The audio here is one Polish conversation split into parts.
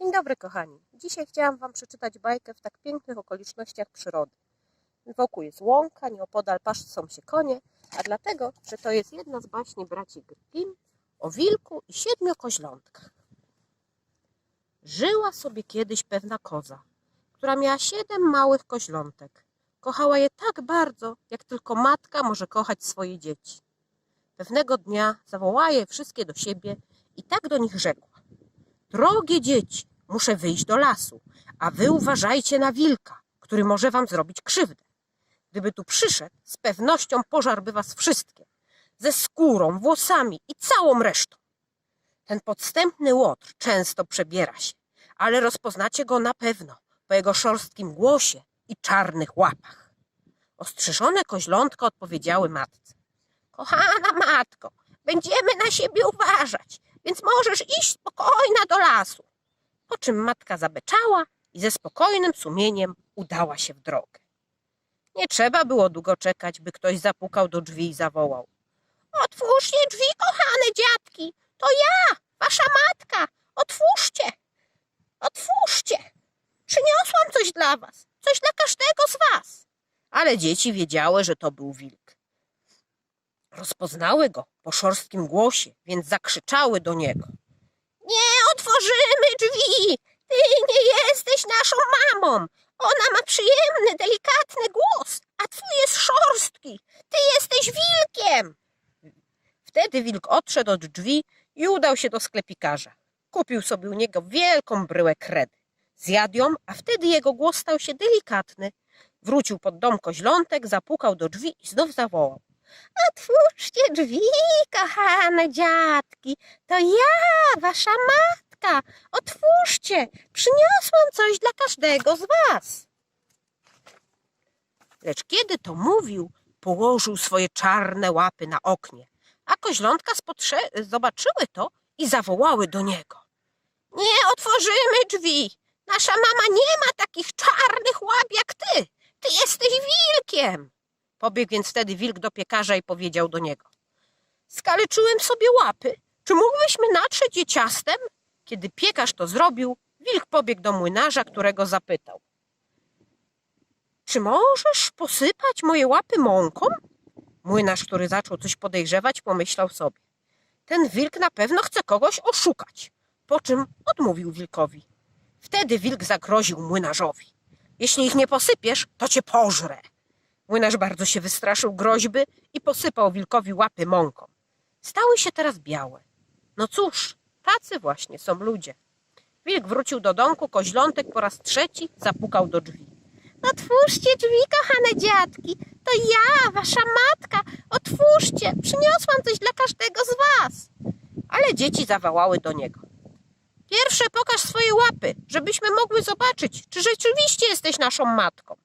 Dzień dobry, kochani. Dzisiaj chciałam Wam przeczytać bajkę w tak pięknych okolicznościach przyrody. Wokół jest łąka, nieopodal paszczą się konie, a dlatego, że to jest jedna z baśni braci Grimm o wilku i siedmiu koźlątkach. Żyła sobie kiedyś pewna koza, która miała siedem małych koźlątek. Kochała je tak bardzo, jak tylko matka może kochać swoje dzieci. Pewnego dnia zawołała je wszystkie do siebie i tak do nich rzekła. Drogie dzieci, muszę wyjść do lasu, a wy uważajcie na wilka, który może wam zrobić krzywdę. Gdyby tu przyszedł, z pewnością pożarłby was wszystkie, ze skórą, włosami i całą resztą. Ten podstępny łotr często przebiera się, ale rozpoznacie go na pewno po jego szorstkim głosie i czarnych łapach. Ostrzyżone koźlątka odpowiedziały matce. Kochana matko, będziemy na siebie uważać, więc możesz iść spokojna do lasu. Po czym matka zabeczała i ze spokojnym sumieniem udała się w drogę. Nie trzeba było długo czekać, by ktoś zapukał do drzwi i zawołał. Otwórzcie drzwi, kochane dziadki, to ja, wasza matka, otwórzcie, otwórzcie. Przyniosłam coś dla was, coś dla każdego z was. Ale dzieci wiedziały, że to był wilk. Rozpoznały go po szorstkim głosie, więc zakrzyczały do niego. Nie otworzymy drzwi! Ty nie jesteś naszą mamą! Ona ma przyjemny, delikatny głos, a twój jest szorstki! Ty jesteś wilkiem! Wtedy wilk odszedł od drzwi i udał się do sklepikarza. Kupił sobie u niego wielką bryłę kredy. Zjadł ją, a wtedy jego głos stał się delikatny. Wrócił pod dom koźlątek, zapukał do drzwi i znów zawołał. Otwórzcie drzwi, kochane dziadki. To ja, wasza matka. Otwórzcie. Przyniosłam coś dla każdego z was. Lecz kiedy to mówił, położył swoje czarne łapy na oknie, a koźlątka zobaczyły to i zawołały do niego. Nie otworzymy drzwi. Nasza mama nie ma takich czarnych łap jak ty. Ty jesteś wilkiem. Pobiegł więc wtedy wilk do piekarza i powiedział do niego. Skaleczyłem sobie łapy. Czy mógłbyś mnie natrzeć je ciastem? Kiedy piekarz to zrobił, wilk pobiegł do młynarza, którego zapytał. Czy możesz posypać moje łapy mąką? Młynarz, który zaczął coś podejrzewać, pomyślał sobie. Ten wilk na pewno chce kogoś oszukać. Po czym odmówił wilkowi. Wtedy wilk zagroził młynarzowi. Jeśli ich nie posypiesz, to cię pożrę. Młynarz bardzo się wystraszył groźby i posypał wilkowi łapy mąką. Stały się teraz białe. No cóż, tacy właśnie są ludzie. Wilk wrócił do domku, koźlątek po raz trzeci zapukał do drzwi. Otwórzcie drzwi, kochane dziadki. To ja, wasza matka. Otwórzcie. Przyniosłam coś dla każdego z was. Ale dzieci zawołały do niego. Pierwsze pokaż swoje łapy, żebyśmy mogły zobaczyć, czy rzeczywiście jesteś naszą matką.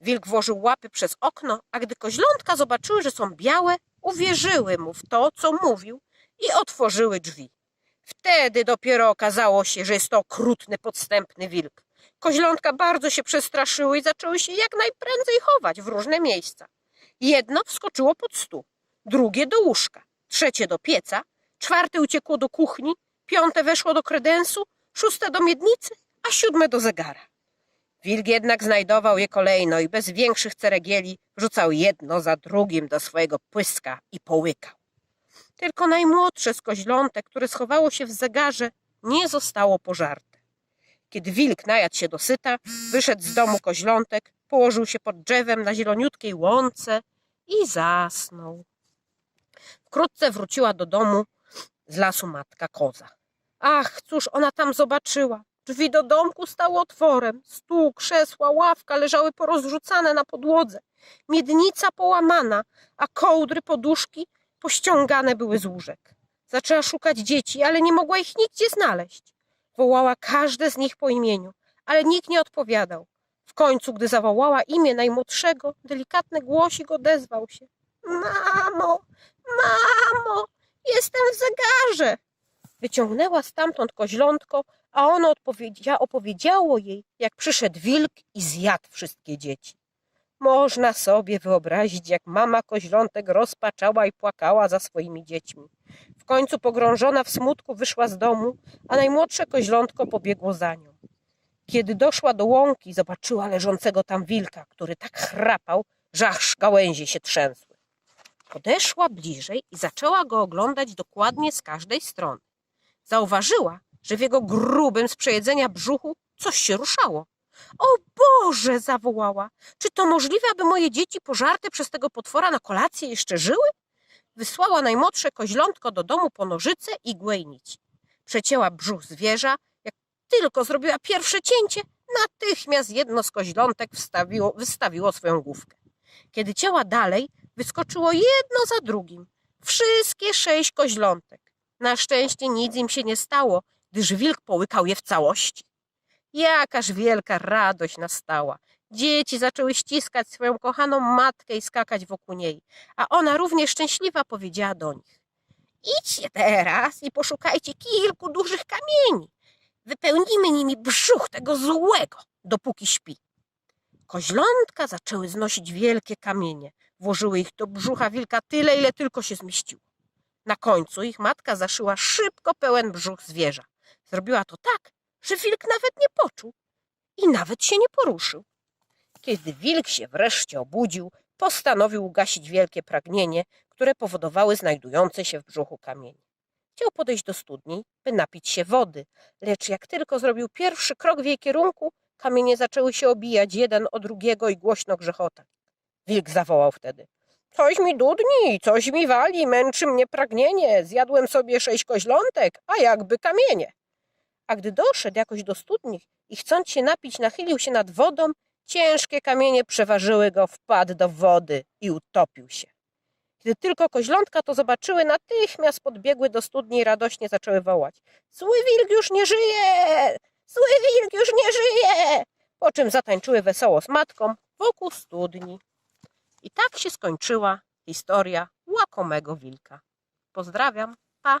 Wilk włożył łapy przez okno, a gdy koźlątka zobaczyły, że są białe, uwierzyły mu w to, co mówił i otworzyły drzwi. Wtedy dopiero okazało się, że jest to okrutny, podstępny wilk. Koźlątka bardzo się przestraszyły i zaczęły się jak najprędzej chować w różne miejsca. Jedno wskoczyło pod stół, drugie do łóżka, trzecie do pieca, czwarte uciekło do kuchni, piąte weszło do kredensu, szóste do miednicy, a siódme do zegara. Wilk jednak znajdował je kolejno i bez większych ceregieli wrzucał jedno za drugim do swojego pyska i połykał. Tylko najmłodsze z koźlątek, które schowało się w zegarze, nie zostało pożarte. Kiedy wilk najadł się dosyta, wyszedł z domu koźlątek, położył się pod drzewem na zieloniutkiej łące i zasnął. Wkrótce wróciła do domu z lasu matka koza. Ach, cóż ona tam zobaczyła? Drzwi do domku stały otworem. Stół, krzesła, ławka leżały porozrzucane na podłodze. Miednica połamana, a kołdry, poduszki pościągane były z łóżek. Zaczęła szukać dzieci, ale nie mogła ich nigdzie znaleźć. Wołała każde z nich po imieniu, ale nikt nie odpowiadał. W końcu, gdy zawołała imię najmłodszego, delikatny głosik odezwał się. Mamo, mamo, jestem w zegarze. Wyciągnęła stamtąd koźlątko, a ono odpowiedzia- opowiedziało jej, jak przyszedł wilk i zjadł wszystkie dzieci. Można sobie wyobrazić, jak mama koźlątek rozpaczała i płakała za swoimi dziećmi. W końcu pogrążona w smutku wyszła z domu, a najmłodsze koźlątko pobiegło za nią. Kiedy doszła do łąki, zobaczyła leżącego tam wilka, który tak chrapał, że aż gałęzie się trzęsły. Podeszła bliżej i zaczęła go oglądać dokładnie z każdej strony. Zauważyła, że w jego grubym z przejedzenia brzuchu coś się ruszało. O Boże! zawołała. Czy to możliwe, aby moje dzieci pożarte przez tego potwora na kolację jeszcze żyły? Wysłała najmłodsze koźlątko do domu po nożyce, i nici. Przecięła brzuch zwierza. Jak tylko zrobiła pierwsze cięcie, natychmiast jedno z koźlątek wstawiło, wystawiło swoją główkę. Kiedy cięła dalej, wyskoczyło jedno za drugim. Wszystkie sześć koźlątek. Na szczęście nic im się nie stało, gdyż wilk połykał je w całości. Jakaż wielka radość nastała. Dzieci zaczęły ściskać swoją kochaną matkę i skakać wokół niej, a ona równie szczęśliwa powiedziała do nich. Idźcie teraz i poszukajcie kilku dużych kamieni. Wypełnimy nimi brzuch tego złego, dopóki śpi. Koźlątka zaczęły znosić wielkie kamienie. Włożyły ich do brzucha wilka tyle, ile tylko się zmieściło. Na końcu ich matka zaszyła szybko pełen brzuch zwierza. Zrobiła to tak, że wilk nawet nie poczuł i nawet się nie poruszył. Kiedy wilk się wreszcie obudził, postanowił ugasić wielkie pragnienie, które powodowały znajdujące się w brzuchu kamienie. Chciał podejść do studni, by napić się wody, lecz jak tylko zrobił pierwszy krok w jej kierunku, kamienie zaczęły się obijać jeden o drugiego i głośno grzechotać. Wilk zawołał wtedy. Coś mi dudni, coś mi wali, męczy mnie pragnienie. Zjadłem sobie sześć koźlątek, a jakby kamienie. A gdy doszedł jakoś do studni i chcąc się napić, nachylił się nad wodą, ciężkie kamienie przeważyły go, wpadł do wody i utopił się. Gdy tylko koźlątka to zobaczyły, natychmiast podbiegły do studni i radośnie zaczęły wołać. Zły wilk już nie żyje! Zły wilk już nie żyje! Po czym zatańczyły wesoło z matką wokół studni. I tak się skończyła historia łakomego wilka. Pozdrawiam, pa!